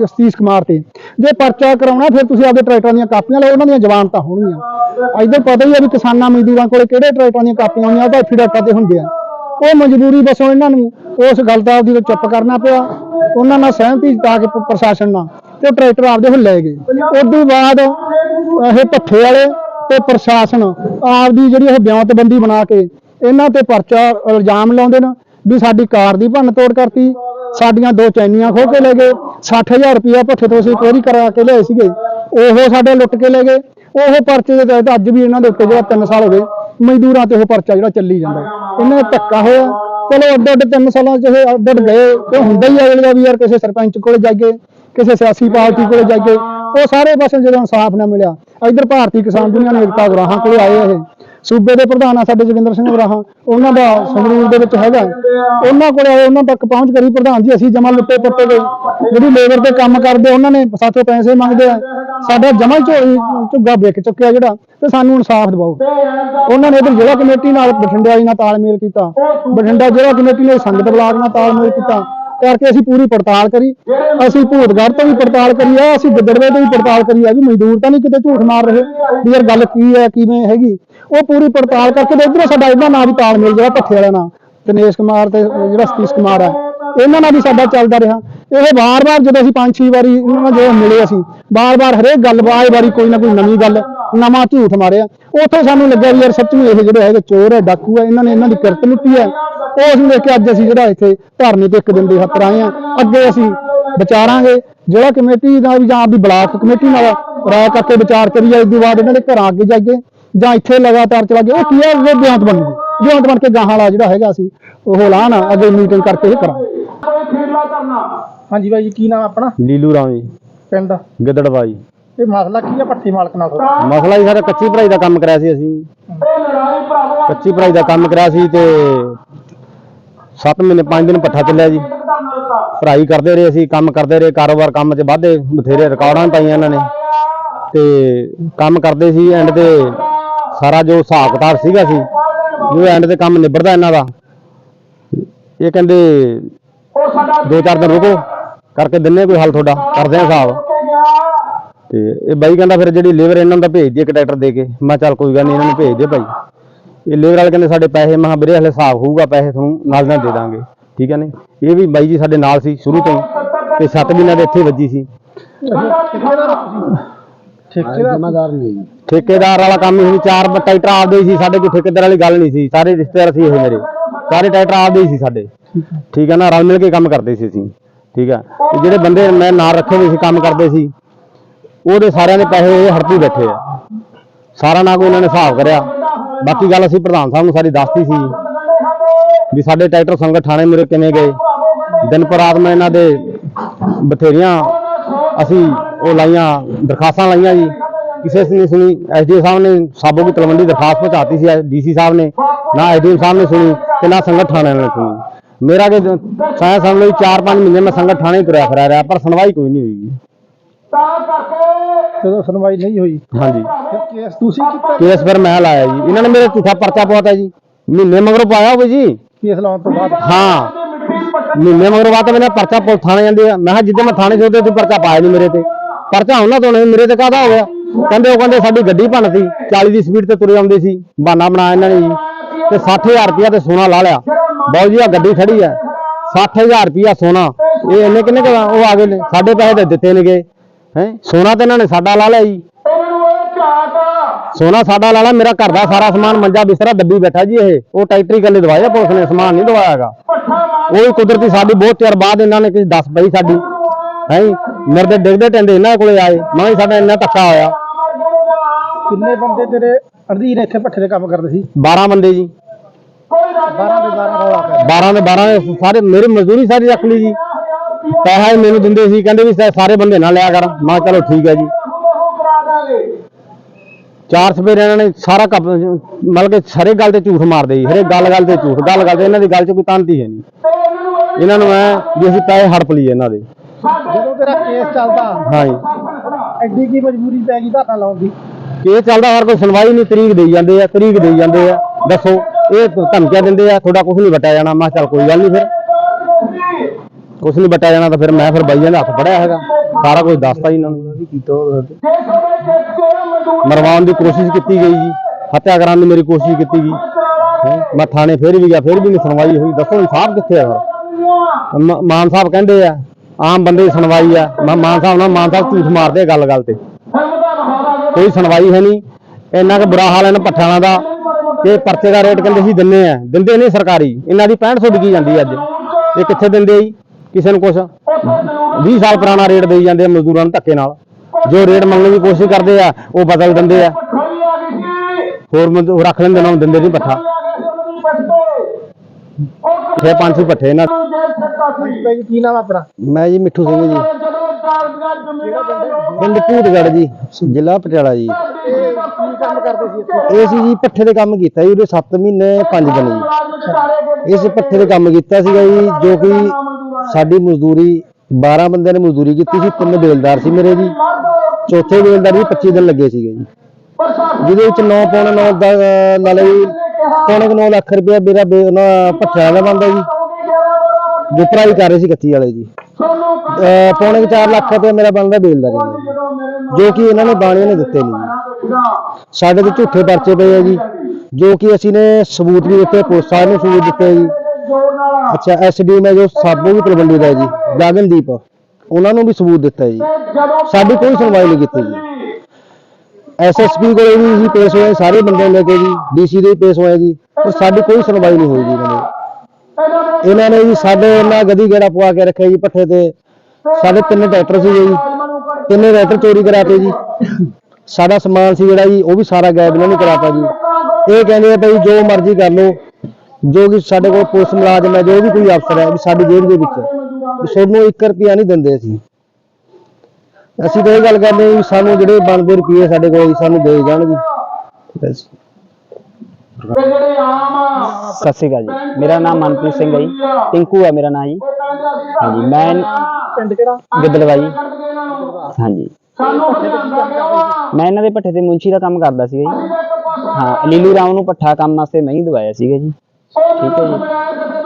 ਸਤੀਸ਼ ਕੁਮਾਰ ਤੇ। ਜੇ ਪਰਚਾ ਕਰਾਉਣਾ ਫਿਰ ਤੁਸੀਂ ਆਪਦੇ ਟਰੈਕਟਰਾਂ ਦੀਆਂ ਕਾਪੀਆਂ ਲਓ, ਉਹਨਾਂ ਦੀਆਂ ਜਵਾਨ ਤਾਂ ਹੋਣਗੀਆਂ। ਇੱਧਰ ਪਤਾ ਹੀ ਆ ਵੀ ਕਿਸਾਨਾਂ ਮਜ਼ਦੂਰਾਂ ਕੋਲੇ ਕਿਹੜੇ ਟਰੈਕਟਰਾਂ ਦੀਆਂ ਕਾਪੀਆਂ ਹੋਣੀਆਂ ਉਹ ਤਾਂ ਫਿਡਾਟਾ ਤੇ ਹੁੰਦੇ ਆ ਉਹ ਮਜਬੂਰੀ ਬਸੋਂ ਇਹਨਾਂ ਨੂੰ, ਉਸ ਗੱਲ ਦਾ ਆਪਦੀ ਤੋਂ ਚੁੱਪ ਕਰਨਾ ਪਿਆ। ਉਹਨਾਂ ਨਾਲ ਸਹਿਮਤੀ ਜਤਾ ਕੇ ਪ੍ਰਸ਼ਾਸਨ ਨਾਲ ਤੇ ਉਹ ਟਰੈਕਟਰ ਆਪਦੇ ਹੁਣ ਲੈ ਗਏ। ਉਸ ਤੋਂ ਬਾਅਦ ਇਹ ਭੱਠੇ ਵਾਲੇ ਤੇ ਪ੍ਰਸ਼ਾਸਨ ਆਪਦੀ ਜਿਹੜੀ ਇਹ ਬਿਆਨਤਬੰਦੀ ਬਣਾ ਕੇ ਇਹਨਾਂ ਤੇ ਪਰਚਾ ਇਲਜ਼ਾਮ ਲਾਉਂਦੇ ਨੇ ਵੀ ਸਾਡੀ ਕਾਰ ਦੀ ਭੰਨ ਤੋੜ ਕਰਤੀ। ਸਾਡੀਆਂ ਦੋ ਚੈਨੀਆਂ ਖੋਹ ਕੇ ਲੈ ਗਏ। 60000 ਰੁਪਇਆ ਭੱਠੇ ਤੋਂ ਅਸੀਂ ਚੋਰੀ ਕਰਾ ਕੇ ਲਏ ਸੀਗੇ। ਉਹ ਸਾਡੇ ਲੁੱਟ ਕੇ ਲੈ ਗਏ। ਉਹ ਪਰਚੇ ਦੇ ਤਹਿਤ ਅੱਜ ਵੀ ਇਹਨਾਂ ਦੇ ਉੱਤੇ ਜਿਹੜਾ 3 ਸਾਲ ਹੋ ਗਏ, ਮਜ਼ਦੂਰਾਂ ਤੇ ਉਹ ਪਰਚਾ ਜਿਹੜਾ ਚੱਲੀ ਜਾਂਦਾ। ਇਹਨਾਂ ਦਾ ਧੱਕਾ ਹੋਇਆ। ਚਲੋ ਅੱਡ ਅੱਡ 3 ਸਾਲਾਂ ਚ ਇਹ ਅੱਡ ਅੱਡ ਗਏ। ਤੇ ਹੁੰਦਾ ਹੀ ਆ ਵੀ ਯਾਰ ਕਿਸੇ ਸਰਪੰਚ ਕੋਲ ਜਾਈਏ, ਕਿਸੇ ਸਿਆਸੀ ਪਾਰਟੀ ਕੋਲ ਜਾਈਏ। ਉਹ ਸਾਰੇ ਪਾਸੇ ਜਦੋਂ ਇਨਸਾਫ ਨਾ ਮਿਲਿਆ, ਇੱਧਰ ਭਾਰਤੀ ਕਿਸਾਨ ਯੂਨੀਅਨ ਏਕਤਾ ਗਰਾਹਾਂ ਕੋਲੇ ਆਏ ਇਹ। ਸੂਬੇ ਦੇ ਪ੍ਰਧਾਨ ਆ ਸਾਡੇ ਜੋਗਿੰਦਰ ਸਿੰਘ ਗਰਾਹਾਂ ਉਹਨਾਂ ਦਾ ਸੰਗਰੂਰ ਦੇ ਵਿੱਚ ਹੈਗਾ। ਉਹਨਾਂ ਕੋਲ ਉਹਨਾਂ ਤੱਕ ਪਹੁੰਚ ਕਰੀ ਪ੍ਰਧਾਨ ਜੀ, ਅਸੀਂ ਜਮਾ ਲੁੱਟੇ ਪੁੱਟੇ ਗਏ। ਜਿਹੜੀ ਲੇਬਰ ਤੇ ਕੰਮ ਕਰਦੇ, ਉਹਨਾਂ ਨੇ ਸਾਥੋਂ ਪੈਸੇ ਮੰਗਦੇ ਆ। ਸਾਡਾ ਜਮਾ ਝੁੱਗਾ ਵਿਕ ਚੁੱਕਿਆ ਜਿਹੜਾ, ਤੇ ਸਾਨੂੰ ਇਨਸਾਫ ਦਿਵਾਓ। ਉਹਨਾਂ ਨੇ ਇਧਰ ਜ਼ਿਲ੍ਹਾ ਕਮੇਟੀ ਨਾਲ ਬਠਿੰਡਾ ਜੀ ਨਾਲ ਤਾਲਮੇਲ ਕੀਤਾ। ਬਠਿੰਡਾ ਜ਼ਿਲ੍ਹਾ ਕਮੇਟੀ ਨੇ ਸੰਗਤ ਬਲਾਕ ਨਾਲ ਤਾਲਮੇਲ ਕੀਤਾ। ਕਰਕੇ ਅਸੀਂ ਪੂਰੀ ਪੜਤਾਲ ਕਰੀ। ਅਸੀਂ ਭੂਤਗੜ੍ਹ ਤੋਂ ਵੀ ਪੜਤਾਲ ਕਰੀ ਆ, ਅਸੀਂ ਗਿੱਦੜਵੇ ਤੋਂ ਵੀ ਪੜਤਾਲ ਕਰੀ ਆ ਵੀ ਮਜ਼ਦੂਰ ਤਾਂ ਨਹੀਂ ਕਿਤੇ ਝੂਠ ਮਾਰ ਰਹੇ ਵੀ ਯਾਰ ਗੱਲ ਕੀ ਹੈ, ਕਿਵੇਂ ਹੈਗੀ। ਉਹ ਪੂਰੀ ਪੜਤਾਲ ਕਰਕੇ ਤੇ ਇੱਧਰੋਂ ਸਾਡਾ ਇਹਦਾ ਨਾਂ ਵੀ ਤਾਲਮੇਲ ਜਿਹੜਾ ਭੱਠੇ ਵਾਲਾ ਨਾਂ। ਦਿਨੇਸ਼ ਕੁਮਾਰ ਤੇ ਜਿਹੜਾ ਸਤੀਸ਼ ਕੁਮਾਰ ਹੈ ਇਹਨਾਂ ਨਾਲ ਵੀ ਸਾਡਾ ਚੱਲਦਾ ਰਿਹਾ। ਇਹ ਵਾਰ-ਵਾਰ ਜਦੋਂ ਅਸੀਂ ਪੰਜ ਛੇ ਵਾਰੀ ਇਹਨਾਂ ਨਾਲ ਜਦੋਂ ਮਿਲੇ ਅਸੀਂ, ਵਾਰ-ਵਾਰ ਹਰੇਕ ਗੱਲ ਬਾਏ ਵਾਰੀ ਕੋਈ ਨਾ ਕੋਈ ਨਵੀਂ ਗੱਲ, ਨਵਾਂ ਝੂਠ ਮਾਰਿਆ। ਉੱਥੋਂ ਸਾਨੂੰ ਲੱਗਿਆ ਵੀ ਯਾਰ ਸੱਚੀ ਇਹ ਜਿਹੜੇ ਹੈਗੇ ਚੋਰ ਹੈ, ਡਾਕੂ ਹੈ, ਇਹਨਾਂ ਨੇ ਇਹਨਾਂ ਦੀ ਕਿਰਤ ਲੁੱਟੀ ਹੈ। ਉਹ ਅਸੀਂ ਦੇਖ ਕੇ ਅੱਜ ਅਸੀਂ ਜਿਹੜਾ ਇੱਥੇ ਧਰਨੇ ਤੇ ਇੱਕ ਦਿਨ ਦੇ ਹੱਥ ਆਏ ਆ ਅੱਗੇ ਅਸੀਂ ਵਿਚਾਰਾਂਗੇ। ਜਿਹੜਾ ਕਮੇਟੀ ਦਾ ਵੀ ਜਾਂ ਆਪਦੀ ਬਲਾਕ ਕਮੇਟੀ ਨਾਲ ਰਾਇ ਕਰਕੇ ਵਿਚਾਰ ਕਰੀਏ ਇਸ ਤੋਂ ਬਾਅਦ ਇਹਨਾਂ ਦੇ ਘਰਾਂ ਅੱਗੇ ਜਾਈਏ ਜਾਂ ਇੱਥੇ ਲਗਾਤਾਰ ਚਲਾਗੇ ਉਹ ਕੀ ਹੈ? ਉਹ ਬਿਆੰਤ ਬਣੂਗੀ ਬਿਆੰਤ ਬਣ ਕੇ ਗਾਹਾਂ ਵਾਲਾ ਜਿਹੜਾ ਹੈਗਾ ਅਸੀਂ ਉਹ ਲਾਣ ਅੱਗੇ ਮੀਟਿੰਗ ਕਰਕੇ ਇਹ ਕਰਾਂਗੇ। ਹਾਂਜੀ ਬਾਈ ਜੀ ਕੀ ਨਾਮ ਆਪਣਾ? ਲੀਲੂ ਰਾਮ ਜੀ। ਪਿੰਡ? ਗਿੱਦੜਵਾ ਜੀ ਇਹ ਮਸਲਾ ਕੀ ਹੈ ਭੱਠੀ ਮਾਲਕ ਨਾਲ? ਤੁਹਾਡਾ ਮਸਲਾ ਹੀ ਸਾਡਾ ਕੱਚੀ ਭਰਾਈ ਦਾ ਕੰਮ ਕਰਿਆ ਸੀ ਅਸੀਂ। ਕੱਚੀ ਭਰਾਈ ਦਾ ਕੰਮ ਕਰਿਆ ਸੀ ਤੇ 7 ਮਹੀਨੇ 5 ਦਿਨ ਪੱਠਾ ਚੱਲਿਆ ਜੀ। ਪੜ੍ਹਾਈ ਕਰਦੇ ਰਹੇ ਅਸੀਂ, ਕੰਮ ਕਰਦੇ ਰਹੇ, ਕਾਰੋਬਾਰ ਕੰਮ 'ਚ ਵਾਧੇ, ਬਥੇਰੇ ਰਿਕਾਰਡਾਂ ਪਾਈਆਂ ਇਹਨਾਂ ਨੇ। ਤੇ ਕੰਮ ਕਰਦੇ ਸੀ ਐਂਡ ਤੇ ਸਾਰਾ ਜੋ ਹਿਸਾਬ ਕਿਤਾਬ ਸੀਗਾ ਸੀ ਜੋ ਐਂਡ ਤੇ ਕੰਮ ਨਿਬੜਦਾ ਇਹਨਾਂ ਦਾ। ਇਹ ਕਹਿੰਦੇ, ਦੋ ਚਾਰ ਦਿਨ ਰੁਕੋ, ਕਰਕੇ ਦਿੰਨੇ ਕੋਈ ਹੱਲ ਤੁਹਾਡਾ, ਕਰਦੇ ਆ ਹਿਸਾਬ। ਤੇ ਇਹ ਬਾਈ ਕਹਿੰਦਾ ਫਿਰ ਜਿਹੜੀ ਲੇਬਰ ਇਹਨਾਂ ਨੂੰ ਤਾਂ ਭੇਜ ਦੀ ਇੱਕ ਟਰੈਕਟਰ ਦੇ ਕੇ। ਮੈਂ ਕਿਹਾ ਚੱਲ ਕੋਈ ਗੱਲ ਨਹੀਂ ਇਹਨਾਂ ਨੂੰ ਭੇਜ ਦੇ ਭਾਈ। ਇਹ ਲੇਬਰ ਵਾਲੇ ਕਹਿੰਦੇ ਸਾਡੇ ਪੈਸੇ ਮੈਂ ਕਿਹਾ ਵੀਰੇ ਹਲੇ ਹਿਸਾਬ ਹੋਊਗਾ ਪੈਸੇ ਤੁਹਾਨੂੰ ਨਾਲ ਨਾਲ ਦੇ ਦਾਂਗੇ। ਠੀਕ ਹੈ ਨੇ? ਇਹ ਵੀ ਬਾਈ ਜੀ ਸਾਡੇ ਨਾਲ ਸੀ ਸ਼ੁਰੂ ਤੋਂ ਹੀ ਤੇ 7 ਮਹੀਨਿਆਂ ਦੇ ਇੱਥੇ ਵੱਜੀ ਸੀ। ਜਮਾਦਾਰ ਨਹੀਂ ਹੈ ਠੇਕੇਦਾਰ ਵਾਲਾ ਕੰਮ ਹੀ ਸੀ ਚਾਰ ਟਰੈਕਟਰ ਆਪਦੇ ਹੀ ਸੀ ਸਾਡੇ ਕੋਈ ਠੇਕੇਦਾਰ ਵਾਲੀ ਗੱਲ ਨਹੀਂ ਸੀ ਸਾਰੇ ਰਿਸ਼ਤੇਦਾਰ ਸੀ ਇਹ ਮੇਰੇ। ਸਾਰੇ ਟਰੈਕਟਰ ਆਪਦੇ ਹੀ ਸੀ ਸਾਡੇ। ਠੀਕ ਹੈ ਨਾ? ਰਲ ਮਿਲ ਕੇ ਕੰਮ ਕਰਦੇ ਸੀ ਅਸੀਂ। ਠੀਕ ਹੈ? ਜਿਹੜੇ ਬੰਦੇ ਮੈਂ ਨਾਲ ਰੱਖੇ ਹੋਏ ਸੀ ਕੰਮ ਕਰਦੇ ਸੀ ਉਹਦੇ ਸਾਰਿਆਂ ਦੇ ਪੈਸੇ ਇਹ ਹੜਪੀ ਬੈਠੇ ਆ। ਸਾਰਾ ਨਾ ਕੋਈ ਇਹਨਾਂ ਨੇ ਹਿਸਾਬ ਕਰਿਆ। ਬਾਕੀ ਗੱਲ ਅਸੀਂ ਪ੍ਰਧਾਨ ਸਾਹਿਬ ਨੂੰ ਸਾਰੀ ਦੱਸਤੀ ਸੀ ਵੀ ਸਾਡੇ ਟਰੈਕਟਰ ਸੰਗਤ ਥਾਣੇ ਮੇਰੇ ਕਿਵੇਂ ਗਏ। ਦਿਨ ਪਰ ਰਾਤ ਮੈਂ ਇਹਨਾਂ ਦੇ ਬਥੇਰੀਆਂ ਅਸੀਂ ਉਹ ਲਾਈਆਂ, ਦਰਖਾਸਤਾਂ ਲਾਈਆਂ ਜੀ। ਕਿਸੇ ਨੇ ਸੁਣੀ ਐਸਡੀਓ ਸਾਹਿਬ ਨੇ ਸਾਬੋ ਦੀ ਤਲਵੰਡੀ ਦਰਖਾਸਤ ਪਹੁੰਚਾਤੀ ਸੀ ਡੀਸੀ ਸਾਹਿਬ ਨੇ, ਨਾ ਐਸਡੀਓ ਸਾਹਿਬ ਨੇ ਸੁਣੀ ਤੇ ਨਾ ਸੰਗਤ ਥਾਣੇ ਨੇ ਸੁਣੀ। ਮੇਰਾ ਕਿ ਸਾਇਆ ਸਮਝ ਲਈ 4-5 ਮਹੀਨੇ ਮੈਂ ਸੰਗਤ ਥਾਣੇ ਤੁਰਿਆ ਫਿਰਿਆ ਰਿਹਾ, ਪਰ ਸੁਣਵਾਈ ਕੋਈ ਨਹੀਂ ਹੋਈ। ਜਦੋਂ ਸੁਣਵਾਈ ਨਹੀਂ ਹੋਈ। ਹਾਂਜੀ। ਫਿਰ ਕੇਸ ਤੁਸੀਂ ਕੀਤਾ ਕੇਸ ਫਿਰ ਮੈਂ ਲਾਇਆ ਜੀ। ਇਹਨਾਂ ਨੇ ਮੇਰੇ ਝੂਠਾ ਪਰਚਾ ਪਵਾਤਾ ਜੀ। ਮਹੀਨੇ ਮਗਰੋਂ ਪਾਇਆ ਹੋਵੇ ਜੀ। ਕੇਸ ਲਾਉਣ ਤੋਂ ਬਾਅਦ। ਹਾਂ। ਮਹੀਨੇ ਮਗਰੋਂ ਬਾਅਦ ਮੈਨੇ ਪਰਚਾ ਪੁਲਿਸ ਥਾਣੇ ਜਾਂਦੇ ਆ। ਮੈਂ ਕਿਹਾ ਜਿੱਦਾਂ ਮੈਂ ਥਾਣੇ ਚੋਦੇ ਤੂੰ ਪਰਚਾ ਪਾਇਆ ਨਹੀਂ ਮੇਰੇ ਤੇ। ਪਰਚਾ ਉਹਨਾਂ ਤੋਂ ਨਹੀਂ ਮੇਰੇ ਤੇ ਕਾਹਦਾ ਹੋ ਗਿਆ? ਕਹਿੰਦੇ ਉਹ ਕਹਿੰਦੇ ਸਾਡੀ ਗੱਡੀ ਭੰਨਤੀ 40 ਦੀ ਸਪੀਡ ਤੇ ਤੁਰੇ ਆਉਂਦੇ ਸੀ। ਬਹਾਨਾ ਬਣਾਇਆ ਇਹਨਾਂ ਨੇ ਜੀ। ਤੇ 60000 ਰੁਪਇਆ ਤੇ ਸੋਨਾ ਲਾ ਲਿਆ। ਬਹੁਤ ਜੀ ਆ ਗੱਡੀ ਖੜੀ ਆ। 60000 ਰੁਪਇਆ ਸੋਨਾ। ਇਹ ਇੰਨੇ ਕਿੰਨੇ ਉਹ ਆ ਗਏ ਨੇ। ਸਾਡੇ ਪੈਸੇ ਤਾਂ ਦਿੱਤੇ ਨਹੀਂ ਗਏ। ਹੈ? ਸੋਨਾ ਤੇ ਇਹਨਾਂ ਨੇ ਸਾਡਾ ਲਾ ਲਿਆ ਜੀ। ਸੋਨਾ ਸਾਡਾ ਲਾ ਲਿਆ ਮੇਰਾ ਘਰ ਦਾ ਸਾਰਾ ਸਮਾਨ ਮੰਜਾ ਬਿਸਤਰਾ ਦੱਬੀ ਬੈਠਾ ਜੀ ਇਹ। ਉਹ ਟਾਈਟਰੀ ਕੱਲੇ ਦਵਾਇਆ ਪੁਲਿਸ ਨੇ ਸਮਾਨ ਨਹੀਂ ਦਵਾਇਆਗਾ ਉਹ ਵੀ ਕੁਦਰਤੀ ਸਾਡੀ ਬਹੁਤ ਚਿਰ ਬਾਅਦ ਇਹਨਾਂ ਨੇ ਕਿਸੇ ਦੱਸ ਪਈ ਸਾਡੀ। ਹੈ ਮੇਰੇ ਤੇ ਡਿੱਗਦੇ ਟੰਡੇ ਇਹਨਾਂ ਕੋਲੇ ਆਏ। ਮੈਂ ਸਾਡਾ ਇੰਨਾ ਧੱਕਾ ਹੋਇਆ। ਕਿੰਨੇ ਬੰਦੇ ਤੇਰੇ ਅਧੀਨ ਇੱਥੇ ਪੱਠੇ ਦੇ ਕੰਮ ਕਰਦੇ ਸੀ? 12 ਬੰਦੇ ਜੀ। 12 ਦੇ 12 ਰੌਲਾ ਕਰ 12 ਦੇ 12 ਦੇ ਸਾਰੇ ਮੇਰੀ ਮਜ਼ਦੂਰੀ ਸਾਰੀ ਰੱਖ ਲਈ ਜੀ। ਪੈਸਾ ਵੀ ਮੈਨੂੰ ਦਿੰਦੇ ਸੀ ਕਹਿੰਦੇ ਵੀ ਸਾ- ਸਾਰੇ ਬੰਦੇ ਨਾ ਲਿਆ ਕਰ। ਮੈਂ ਕਿਹਾ ਚਲੋ ਠੀਕ ਹੈ ਜੀ। ਚਾਰ ਸਵੇਰੇ ਇਹਨਾਂ ਨੇ ਸਾਰਾ ਕੱਪ ਮਤਲਬ ਕਿ ਸਾਰੇ ਗੱਲ ਤੇ ਝੂਠ ਮਾਰਦੇ ਜੀ ਹਰੇ ਗੱਲ ਗੱਲ ਤੇ ਝੂਠ। ਗੱਲ ਗੱਲ ਤੇ ਇਹਨਾਂ ਦੀ ਗੱਲ 'ਚ ਕੋਈ ਤੰਤੀ ਹੈ ਨਹੀਂ। ਇਹਨਾਂ ਨੂੰ ਐ ਵੀ ਅਸੀਂ ਪੈਸੇ ਹੜਪ ਲਈਏ ਇਹਨਾਂ ਦੇ। ਜਦੋਂ ਤੇਰਾ ਕੇਸ ਚੱਲਦਾ ਹਾਂ ਜੀ ਐਡੀ ਕੀ ਮਜਬੂਰੀ ਪੈ ਗਈ ਧਰਨਾ ਲਾਉਣ ਦੀ? ਇਹ ਚੱਲਦਾ ਹਰ ਕੋਈ ਸੁਣਵਾਈ ਨਹੀਂ ਤਰੀਕ ਦੇਈ ਜਾਂਦੇ ਆ ਤਰੀਕ ਦੇਈ ਜਾਂਦੇ ਆ। ਦੱਸੋ ਇਹ ਧਮਕੀਆਂ ਦਿੰਦੇ ਆ ਤੁਹਾਡਾ ਕੁਝ ਨਹੀਂ ਵਟਿਆ ਜਾਣਾ। ਮੈਂ ਕਿਹਾ ਚੱਲ ਕੋਈ ਗੱਲ ਨਹੀਂ ਫਿਰ। ਕੁਝ ਨਹੀਂ ਵਟਿਆ ਜਾਣਾ ਤਾਂ ਫਿਰ ਮੈਂ ਫਿਰ ਬਾਈਆਂ ਦੇ ਹੱਥ ਫੜਿਆ ਹੈਗਾ। ਸਾਰਾ ਕੁਝ ਦੱਸਤਾ ਜੀ ਇਹਨਾਂ ਨੂੰ। ਵੀ ਕੀਤਾ ਮਰਵਾਉਣ ਦੀ ਕੋਸ਼ਿਸ਼ ਕੀਤੀ ਗਈ ਜੀ। ਹੱਤਿਆ ਕਰਨ ਦੀ ਮੇਰੀ ਕੋਸ਼ਿਸ਼ ਕੀਤੀ ਗਈ। ਹੈਂ। ਮੈਂ ਥਾਣੇ ਫਿਰ ਵੀ ਗਿਆ ਫਿਰ ਵੀ ਨਹੀਂ ਸੁਣਵਾਈ ਹੋਈ। ਦੱਸੋ ਇਨਸਾਫ ਕਿੱਥੇ ਆ? ਫਿਰ ਮ- ਮਾਨ ਸਾਹਿਬ ਕਹਿੰਦੇ ਆ ਆਮ ਬੰਦੇ ਦੀ ਸੁਣਵਾਈ ਆ। ਮੈਂ ਮਾਨ ਸਾਹਿਬ ਨਾਲ ਮਾਨ ਸਾਹਿਬ ਝੂਠ ਮਾਰਦੇ ਆ ਗੱਲ ਗੱਲ ਤੇ। ਕੋਈ ਸੁਣਵਾਈ ਹੈ ਨਹੀਂ। ਇੰਨਾ ਕੁ ਬੁਰਾ ਹਾਲ ਹੈ ਇਹਨਾਂ ਪੱਠਾਣਾ ਦਾ। ਕਿ ਪਰਚੇ ਦਾ ਰੇਟ ਕਹਿੰਦੇ ਸੀ ਦਿੰਨੇ ਆ। ਦਿੰਦੇ ਨਹੀਂ ਸਰਕਾਰੀ। ਇਹਨਾਂ ਦੀ 6500 ਵਿਕੀ ਜਾਂਦੀ ਅੱਜ। ਇਹ ਕਿੱਥੇ ਦਿੰਦੇ ਆ ਜੀ? ਕਿਸੇ ਨੂੰ ਕੁਛ। 20 ਸਾਲ ਪੁਰਾਣਾ ਰੇਟ ਦੇਈ ਜਾਂਦੇ ਆ ਮਜ਼ਦੂਰਾਂ ਨੂੰ ਧੱਕੇ ਨਾਲ। ਜੋ ਰੇਟ ਮੰਗਣ ਦੀ ਕੋਸ਼ਿਸ਼ ਕਰਦੇ ਆ ਉਹ ਬਦਲ ਦਿੰਦੇ ਆ। ਹੋਰ ਮਜ਼ਦੂ- ਰੱਖ ਲੈਂਦੇ ਨੂੰ ਦਿੰਦੇ ਨਹੀਂ ਪੱਠਾ। ਪੰਜ ਸੌ ਪੱਠੇ ਇਹਨਾਂ ਪੈ ਗਈ ਕੀ ਨਾਮ ਆਪਣਾ? ਮੈਂ ਜੀ ਮਿੱਠੂ ਸਿੰਘ ਜੀ। ਪਿੰਡ ਭੂਤਗੜ੍ਹ ਜੀ ਜ਼ਿਲ੍ਹਾ ਪਟਿਆਲਾ ਜੀ। ਇਹ ਕੀ ਕੰਮ ਕਰਦੇ ਸੀ ਇੱਥੇ? ਇਹ ਸੀ ਜੀ ਪੱਠੇ ਦੇ ਕੰਮ ਕੀਤਾ ਜੀ ਉਹਦੇ 7 ਮਹੀਨੇ 5 ਦਿਨ ਜੀ। ਇਸ ਪੱਠੇ ਦੇ ਕੰਮ ਕੀਤਾ ਸੀਗਾ ਜੀ ਜੋ ਕਿ ਸਾਡੀ ਮਜ਼ਦੂਰੀ 12 ਬੰਦਿਆਂ ਨੇ ਮਜ਼ਦੂਰੀ ਕੀਤੀ ਸੀ ਤਿੰਨ ਬੇਲਦਾਰ ਸੀ ਮੇਰੇ ਜੀ। ਚੌਥੇ ਬੇਲਦਾਰ ਵੀ 25 ਦਿਨ ਲੱਗੇ ਸੀਗੇ ਜੀ। ਜਿਹਦੇ ਵਿੱਚ 9 ਪੌਣੇ 9 ਦਾ ਅਹ, ਲਾ ਪੌਣੇ 9 ਲੱਖ ਰੁਪਇਆ ਮੇਰਾ ਉਹਨਾਂ ਪੱਠਿਆਂ ਦਾ ਬਣਦਾ ਜੀ ਜੋ ਭਰਾਈ ਕਰ ਰਹੇ ਸੀ ਕੱਚੀ ਵਾਲੇ ਜੀ। ਅਹ, ਪੌਣੇ 4 ਲੱਖ ਰੁਪਇਆ ਮੇਰਾ ਬਣਦਾ ਬੇਲਦਾਰ ਜੋ। ਕਿ ਇਹਨਾਂ ਨੇ ਬਾਣੀਆਂ ਨੇ ਦਿੱਤੇ ਨਹੀਂ ਜੀ। ਸਾਡੇ ਤੇ ਝੂਠੇ ਪਰਚੇ ਪਏ ਆ ਜੀ। ਜੋ ਕਿ ਅਸੀਂ ਨੇ ਸਬੂਤ ਵੀ ਦਿੱਤੇ ਪੁਲਿਸ ਸਾਹਿਬ ਨੂੰ ਸਬੂਤ ਦਿੱਤੇ ਜੀ। ਅੱਛਾ ਐਸਡੀਐਮ ਹੈ ਜੋ ਸਾਬੋ ਵੀ ਤਲਵੰਡੀ ਦਾ ਹੈ ਜੀ ਗਗਨਦੀਪ ਉਹਨਾਂ ਨੂੰ ਵੀ ਸਬੂਤ ਦਿੱਤਾ ਹੈ ਜੀ। ਸਾਡੀ ਕੋਈ ਸੁਣਵਾਈ ਨਹੀਂ ਕੀਤੀ ਜੀ। ਐਸਐਸਪੀ ਕੋਲੇ ਵੀ ਅਸੀਂ ਪੇਸ਼ ਹੋਏ ਸਾਰੇ ਬੰਦੇ ਲੈ ਕੇ ਜੀ ਡੀਸੀ ਦੇ ਵੀ ਪੇਸ਼ ਹੋਏ ਜੀ ਪਰ ਸਾਡੀ ਕੋਈ ਸੁਣਵਾਈ ਨਹੀਂ ਹੋਈ ਜੀ ਇਹਨਾਂ ਨੇ ਇਹਨਾਂ ਨੇ ਜੀ ਸਾਡੇ ਇਹਨਾਂ ਗਦੀ ਗੇੜਾ ਪਵਾ ਕੇ ਰੱਖਿਆ ਜੀ ਪੱਠੇ ਤੇ। ਸਾਡੇ ਤਿੰਨ ਟਰੈਕਟਰ ਸੀ ਜੀ ਤਿੰਨੇ ਟਰੈਕਟਰ ਚੋਰੀ ਕਰਾਤੇ ਜੀ। ਸਾਡਾ ਸਮਾਨ ਸੀ ਜਿਹੜਾ ਜੀ ਉਹ ਵੀ ਸਾਰਾ ਗਾਇਬ ਇਹਨਾਂ ਨੇ ਕਰਾਤਾ ਜੀ। ਇਹ ਕਹਿੰਦੇ ਆ ਭਈ ਜੋ ਮਰਜ਼ੀ ਕਰ ਲਓ ਜੋ ਕਿ ਸਾਡੇ ਕੋਲ ਪੁਲਿਸ ਮੁਲਾਜ਼ਮ ਹੈ ਜੋ ਵੀ ਕੋਈ ਅਫਸਰ ਹੈ ਵੀ ਸਾਡੀ ਜੇਬ ਦੇ ਵਿੱਚ ਸਾਨੂੰ 1 ਰੁਪਿਆ ਨਹੀਂ ਦਿੰਦੇ ਅਸੀਂ। ਅਸੀਂ ਤਾਂ ਇਹ ਗੱਲ ਕਰਦੇ ਹਾਂ ਵੀ ਸਾਨੂੰ ਜਿਹੜੇ ਬਣਦੇ ਰੁਪਏ ਸਾਡੇ ਕੋਲ ਸਾਨੂੰ ਦੇ ਜਾਣ ਜੀ ਬਸ। ਸਤਿ ਸ਼੍ਰੀ ਅਕਾਲ ਜੀ। ਮੇਰਾ ਨਾਮ ਮਨਪ੍ਰੀਤ ਸਿੰਘ ਹੈ ਜੀ। ਟਿੰਕੂ ਹੈ ਮੇਰਾ ਨਾਮ ਜੀ। ਹਾਂਜੀ ਮੈਂ ਪਿੰਡ ਕਿਹੜਾ? ਗਿੱਦੜਵਾਈ। ਹਾਂਜੀ। ਮੈਂ ਇਹਨਾਂ ਦੇ ਪੱਠੇ ਤੇ ਮੁੰਸ਼ੀ ਦਾ ਕੰਮ ਕਰਦਾ ਸੀਗਾ ਜੀ। ਹਾਂ ਲੀਲੂ ਰਾਮ ਨੂੰ ਪੱਠਾ ਕੰਮ ਵਾਸਤੇ ਮੈਂ ਹੀ ਦਵਾਇਆ ਸੀਗਾ ਜੀ। ਠੀਕ ਹੈ ਜੀ।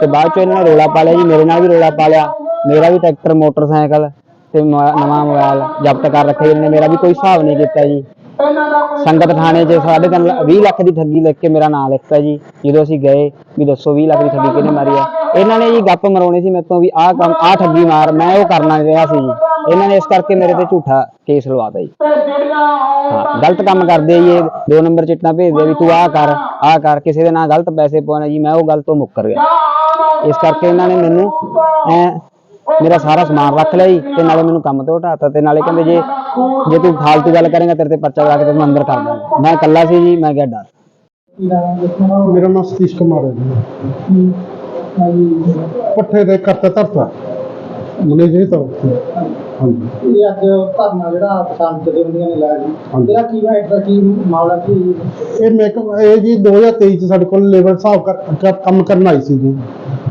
ਤੇ ਬਾਅਦ ਚ ਇਹਨਾਂ ਨੇ ਰੋਲਾ ਪਾ ਲਿਆ ਜੀ, ਮੇਰੇ ਨਾਲ ਵੀ ਰੋਲਾ ਪਾ ਲਿਆ। ਮੇਰਾ ਵੀ ਟਰੈਕਟਰ, ਮੋਟਰਸਾਈਕਲ ਤੇ ਮੋਬਾ- ਨਵਾਂ ਮੋਬਾਈਲ ਜ਼ਬਤ ਕਰ ਰੱਖਿਆ ਜੀ। ਇਹਨੇ ਮੇਰਾ ਵੀ ਕੋਈ ਹਿਸਾਬ ਨਹੀਂ ਕੀਤਾ ਜੀ। ਸੰਗਤ ਥਾਣੇ 'ਚ ਸਾਢੇ ਤਿੰਨ ਲੱਖ 20 ਲੱਖ ਦੀ ਠੱਗੀ ਲਿਖ ਕੇ ਮੇਰਾ ਨਾਂ ਲਿਖਤਾ ਜੀ। ਜਦੋਂ ਅਸੀਂ ਗਏ ਵੀ ਦੱਸੋ 20 ਲੱਖ ਦੀ ਠੱਗੀ ਕਿਹਨੇ ਮਾਰੀ ਆ? ਇਹਨਾਂ ਨੇ ਜੀ ਗੱਪ ਮਰਾਉਣੀ ਸੀ ਮੇਰੇ ਤੋਂ ਵੀ ਆਹ ਕੰਮ ਆਹ ਠੱਗੀ ਮਾਰ ਮੈਂ ਉਹ ਕਰਨਾ ਰਿਹਾ ਸੀ ਜੀ। ਇਹਨਾਂ ਨੇ ਇਸ ਕਰਕੇ ਮੇਰੇ ਤੇ ਝੂਠਾ ਕੇਸ ਲਵਾਤਾ ਜੀ। ਹਾਂ ਗਲਤ ਕੰਮ ਕਰਦੇ ਜੀ ਇਹ ਦੋ ਨੰਬਰ ਚਿੱਟਾਂ ਭੇਜਦੇ ਵੀ ਤੂੰ ਆਹ ਕਰ ਆਹ ਕਰ ਕਿਸੇ ਦੇ ਨਾਲ ਗਲਤ ਪੈਸੇ ਪਵਾਉਣੇ ਜੀ ਮੈਂ ਉਹ ਗੱਲ ਤੋਂ ਮੁੱਕਰ ਗਿਆ। ਇਸ ਕਰਕੇ ਇਹਨਾਂ ਨੇ ਮੈਨੂੰ ਐ ਮੇਰਾ ਸਾਰਾ ਸਮਾਨ ਰੱਖ ਲਿਆ ਜੀ ਤੇ ਨਾਲੇ ਮੈਨੂੰ ਕੰਮ ਤੋਂ ਹਟਾਤਾ ਤੇ ਨਾਲੇ ਕਹਿੰਦੇ ਜੇ ਜੇ ਤੂੰ ਫਾਲਤੂ ਗੱਲ ਕਰੇਂਗਾ ਤੇਰੇ ਤੇ ਪਰਚਾ ਲਾ ਕੇ ਤੈਨੂੰ ਅੰਦਰ ਕਰ ਦਾਂਗਾ ਮੈਂ ਇਕੱਲਾ ਸੀ ਜੀ ਮੈਂ ਗਿਆ ਡਰ। ਮੇਰਾ ਨਾਮ ਸਤੀਸ਼ ਕੁਮਾਰ ਹੈ ਜੀ। ਪੱਠੇ ਦੇ ਕਰਤਾ ਧਰਤਾ। ਮਨੇ ਜੀ ਤਾਂ ਹਾਂਜੀ। ਇਹ ਅੱਜ ਧਰਨਾ ਜਿਹੜਾ ਕਿਸਾਨ ਜਥੇਬੰਦੀਆਂ ਨੇ ਲਾਇਆ ਜੀ। ਇਹਦਾ ਕੀ ਹੈ ਕੀ ਮਾਮਲਾ ਕੀ? ਇਹ ਮੈਂ ਕਿਹਾ- ਇਹ ਜੀ 2023 ਚ ਸਾਡੇ ਕੋਲ ਲੇਬਰ ਹਿਸਾਬ ਕੰਮ ਕਰਨ ਆਈ ਸੀ ਜੀ।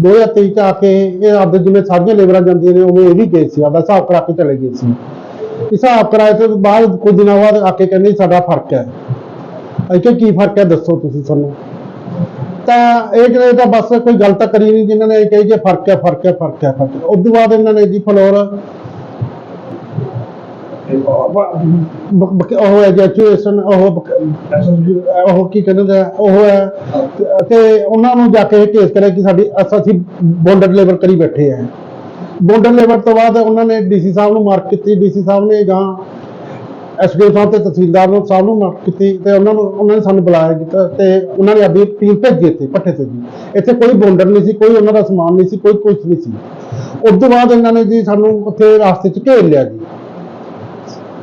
2023 ਚ ਆ ਕੇ ਇਹ ਆਪਦੇ ਜਿਵੇਂ ਸਾਰੀਆਂ ਲੇਬਰਾਂ ਜਾਂਦੀਆਂ ਨੇ, ਉਵੇਂ ਇਹ ਵੀ ਗਏ ਸੀ, ਆਪਦਾ ਹਿਸਾਬ ਕਰਾ ਕੇ ਚਲੇ ਗਏ ਸੀ। ਹਿਸਾਬ ਕਰਾਏ ਤੋਂ ਬਾਅਦ ਕੁਝ ਦਿਨਾਂ ਬਾਅਦ ਆ ਕੇ ਕਹਿੰਦੇ ਸਾਡਾ ਫ਼ਰਕ ਹੈ। ਅਸੀਂ ਕੀ ਫ਼ਰਕ ਹੈ ਦੱਸੋ ਤੁਸੀਂ ਸਾਨੂੰ। ਤਾਂ ਇਹ ਜਿਹੜੇ ਤਾਂ ਬਸ ਕੋਈ ਗਲਤ ਕਰੀ ਨਹੀਂ ਜਿਨ੍ਹਾਂ ਨੇ ਕਹੀ ਕਿ ਫ਼ਰਕ ਹੈ ਫ਼ਰਕ ਹੈ ਫ਼ਰਕ ਹੈ ਫ਼ਰਕ ਹੈ। ਉਸ ਤੋਂ ਬਾਅਦ ਇਹਨਾਂ ਨੇ ਜੀ ਫਲੋਰ ਉਹ ਹੈ ਜੈਚੁਏਸ਼ਨ ਉਹ ਬ- ਉਹ ਕੀ ਕਹਿੰਦੇ ਆ ਉਹ ਹੈ ਤੇ- ਤੇ ਉਹਨਾਂ ਨੂੰ ਜਾ ਕੇ ਕੇਸ ਕਰਿਆ ਕਿ ਸਾਡੀ ਅਸ- ਅਸੀਂ ਬੌਂਡਰ ਲੇਬਰ ਕਰੀ ਬੈਠੇ ਆ। ਬੌਂਡਰ ਲੇਬਰ ਤੋਂ ਬਾਅਦ ਉਹਨਾਂ ਨੇ ਡੀਸੀ ਸਾਹਿਬ ਨੂੰ ਮਾਰਕ ਕੀਤੀ ਡੀਸੀ ਸਾਹਿਬ ਨੇ ਗਾਂ ਐਸਡੀਓ ਸਾਹਿਬ ਤੇ ਤਹਿਸੀਲਦਾਰ ਨੂੰ ਸਾਹਿਬ ਨੂੰ ਮਾਫ ਕੀਤੀ। ਤੇ ਉਹਨਾਂ ਨੂੰ ਉਹਨਾਂ ਨੇ ਸਾਨੂੰ ਬੁਲਾਇਆ ਕੀਤਾ ਤੇ ਉਹਨਾਂ ਨੇ ਆਪਣੀ ਟੀਮ ਭੇਜੀ ਇੱਥੇ ਪੱਠੇ ਤੇ ਜੀ ਇੱਥੇ ਕੋਈ ਬੌਂਡਰ ਨਹੀਂ ਸੀ, ਕੋਈ ਉਹਨਾਂ ਦਾ ਸਮਾਨ ਨਹੀਂ ਸੀ, ਕੋਈ ਕੁਝ ਨਹੀਂ ਸੀ। ਉਸ ਤੋਂ ਬਾਅਦ ਇਹਨਾਂ ਨੇ ਜੀ ਸਾਨੂੰ ਉੱਥੇ ਰਾਸਤੇ 'ਚ ਘੇਰ ਲਿਆ ਜੀ।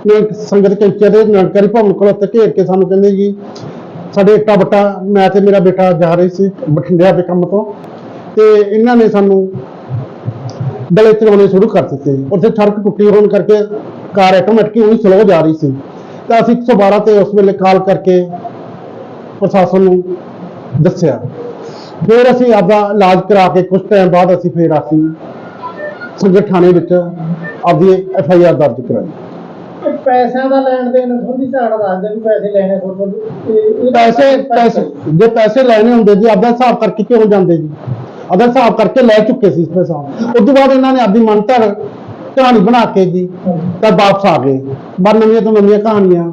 ਸੰਗਤ ਕੈਂਚੀਆਂ ਦੇ ਨਾਨਕਾਰੀ ਭਵਨ ਕੋਲ ਉੱਤੇ ਘੇਰ ਕੇ ਸਾਨੂੰ ਕਹਿੰਦੇ ਜੀ, ਸਾਡੇ ਇੱਟਾ ਬੱਟਾ, ਮੈਂ ਤੇ ਮੇਰਾ ਬੇਟਾ ਜਾ ਰਹੇ ਸੀ ਬਠਿੰਡਿਆ ਦੇ ਕੰਮ ਤੋਂ। ਤੇ ਇਹਨਾਂ ਨੇ ਸਾਨੂੰ ਗਲੇ ਚਲਾਉਣੇ ਸ਼ੁਰੂ ਕਰ ਦਿੱਤੇ। ਉੱਥੇ ਸੜਕ ਟੁੱਟੀ ਹੋਣ ਕਰਕੇ ਕਾਰ ਆਟੋਮੈਟਿਕ ਉਹੀ ਸਲੋ ਜਾ ਰਹੀ ਸੀ। ਤਾਂ ਅਸੀਂ 112 ਤੇ ਉਸ ਵੇਲੇ ਕਾਲ ਕਰਕੇ ਪ੍ਰਸ਼ਾਸਨ ਨੂੰ ਦੱਸਿਆ। ਫਿਰ ਅਸੀਂ ਆਪਦਾ ਇਲਾਜ ਕਰਾ ਕੇ ਕੁਝ ਟਾਈਮ ਬਾਅਦ ਅਸੀਂ ਫਿਰ ਅਸੀਂ ਸੰਗਠ ਥਾਣੇ ਵਿੱਚ ਆਪਦੀ ਐਫ ਆਈ ਆਰ ਦਰਜ ਕਰਾਈ। ਇਹ ਪੈਸਿਆਂ ਦਾ ਲੈਣ ਦੇਣ ਸੰਬੰਧੀ ਝਾੜ ਦੱਸਦੇ ਵੀ ਪੈਸੇ ਲੈਣੇ ਤੁਹਾਡੇ ਤੋਂ। ਇਹ- ਇਹ ਪੈਸੇ ਪੈਸੇ ਜੇ ਪੈਸੇ ਲੈਣੇ ਹੁੰਦੇ ਜੀ ਆਪਦਾ ਹਿਸਾਬ ਕਰਕੇ ਕਿਉਂ ਜਾਂਦੇ ਜੀ? ਆਪਦਾ ਹਿਸਾਬ ਕਰਕੇ ਲੈ ਚੁੱਕੇ ਸੀ ਇਸ ਪੈਸਾ ਉਸ ਤੋਂ ਬਾਅਦ ਇਹਨਾਂ ਨੇ ਆਪਦੀ ਮੰਤਰ ਕਹਾਣੀ ਬਣਾ ਕੇ ਜੀ ਤਾਂ ਵਾਪਸ ਆ ਗਏ। ਬਰ ਨਵੀਆਂ ਤੋਂ ਨਵੀਆਂ ਕਹਾਣੀਆਂ।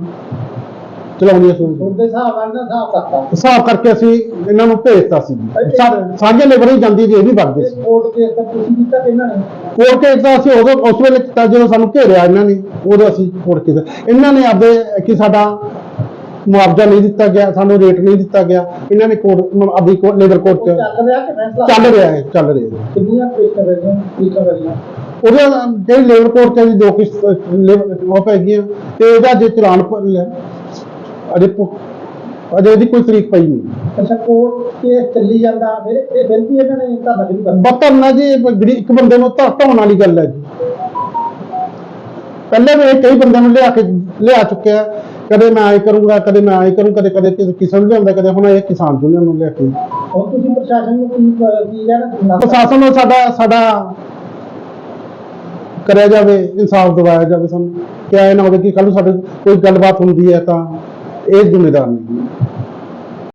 ਚਲਾਉਣੀਆਂ ਸ਼ੁਰੂ ਕਰ ਤੁਹਾਡੇ ਹਿਸਾਬ ਨਾਲ ਨਾ ਹਿਸਾਬ ਕਰਤਾ। ਹਿਸਾਬ ਕਰਕੇ ਅਸੀਂ ਇਹਨਾਂ ਨੂੰ ਭੇਜਤਾ ਸੀ। ਜੀ ਸਾ- ਸਾਂਝੇ ਲੇਬਰ ਹੀ ਜਾਂਦੀ ਜੀ ਇਹ ਵੀ ਵਗਦੇ ਸੀ। ਕੋਰਟ ਕੇਸ ਤਾਂ ਤੁਸੀਂ ਕੀਤਾ ਕਿ ਇਹਨਾਂ ਨੇ? ਕੋਰਟ ਕੇਸ ਦਾ ਅਸੀਂ ਉਦੋਂ ਉਸ ਵੇਲੇ ਕੀਤਾ ਜਦੋਂ ਸਾਨੂੰ ਘੇਰਿਆ ਇਹਨਾਂ ਨੇ ਉਦੋਂ ਅਸੀਂ ਕੋਰਟ ਕੇਸ ਇਹਨਾਂ ਨੇ ਆਪਦੇ ਕਿ ਸਾਡਾ ਮੁਆਵਜ਼ਾ ਨਹੀਂ ਦਿੱਤਾ ਗਿਆ ਸਾਨੂੰ ਰੇਟ ਨਹੀਂ ਦਿੱਤਾ ਗਿਆ। ਇਹਨਾਂ ਨੇ ਕੋਰਟ ਆਪਦੀ ਲੇਬਰ ਕੋਰਟ ਉਹ ਚ ਚੱਲ ਰਿਹਾ ਕਿ ਫੈਸਲਾ ਚੱਲ ਰਿਹਾ ਹੈ ਚੱਲ ਰਿਹਾ ਹੈ। ਕਿੰਨੀਆਂ ਪੇਸ਼ ਕਰ ਰਹੇ ਹੋ ਕੀ ਕਰ ਰਹੀਆਂ ਉਹਦੇ ਜਿਹੜੀ ਲੇਬਰ ਕੋਰਟ ਚ ਵੀ ਦੋ ਕਿਸ਼ਤ ਲੇਬਰ- ਉਹ ਪੈ ਗਈਆਂ। ਤੇ ਇਹਦਾ ਜੇ ਚਲਾਨ ਪ- ਲੈ- ਅਜੇ ਪੁ- ਅਜੇ ਇਹਦੀ ਕੋਈ ਤਰੀਕ ਪਈ ਨਹੀਂ। ਅੱਛਾ ਕੋਰਟ ਕੇਸ ਚੱਲੀ ਜਾਂਦਾ ਫਿਰ ਇਹ ਵੀ ਇਹਨਾਂ ਨੇ ਧਰਨਾ ਸ਼ੁਰੂ ਕਰ ਦਿੱਤਾ? ਬਤਰ ਨਾ ਜੀ ਇਹ ਜਿਹੜੀ ਇੱਕ ਬੰਦੇ ਨੂੰ ਧਰ ਢਾਉਣ ਵਾਲੀ ਗੱਲ ਹੈ ਜੀ। ਪਹਿਲੇ ਵੀ ਇਹ ਕਈ ਬੰਦਿਆਂ ਨੂੰ ਲਿਆ ਕੇ ਲਿਆ ਚੁੱਕਿਆ ਕਦੇ ਮੈਂ ਆਏ ਕਰੂੰਗਾ ਕਦੇ ਮੈਂ ਆਏ ਕਰੂੰ ਕਦੇ ਕਦੇ ਕਿਸੇ ਨੂੰ ਲਿਆਉਂਦਾ ਕਦੇ ਹੁਣ ਇਹ ਕਿਸਾਨ ਨੂੰ ਲਿਆ ਕੇ। ਹੁਣ ਤੁਸੀਂ ਪ੍ਰਸ਼ਾਸਨ ਨੂੰ ਕੀ ਕੀ ਕਹਿਣਾ ਪ੍ਰਸ਼ਾਸਨ ਨੂੰ ਸਾਡਾ ਸਾਡਾ ਕਰਿਆ ਜਾਵੇ ਇਨਸਾਫ ਦਿਵਾਇਆ ਜਾਵੇ ਸਾਨੂੰ। ਕਿ ਐ ਨਾ ਹੋਵੇ ਕਿ ਕੱਲ ਨੂੰ ਸਾਡੇ ਕੋਈ ਗੱਲਬਾਤ ਹੁੰਦੀ ਹੈ ਤਾਂ ਇਹ ਜ਼ਿੰਮੇਦਾਰ ਨਹੀਂ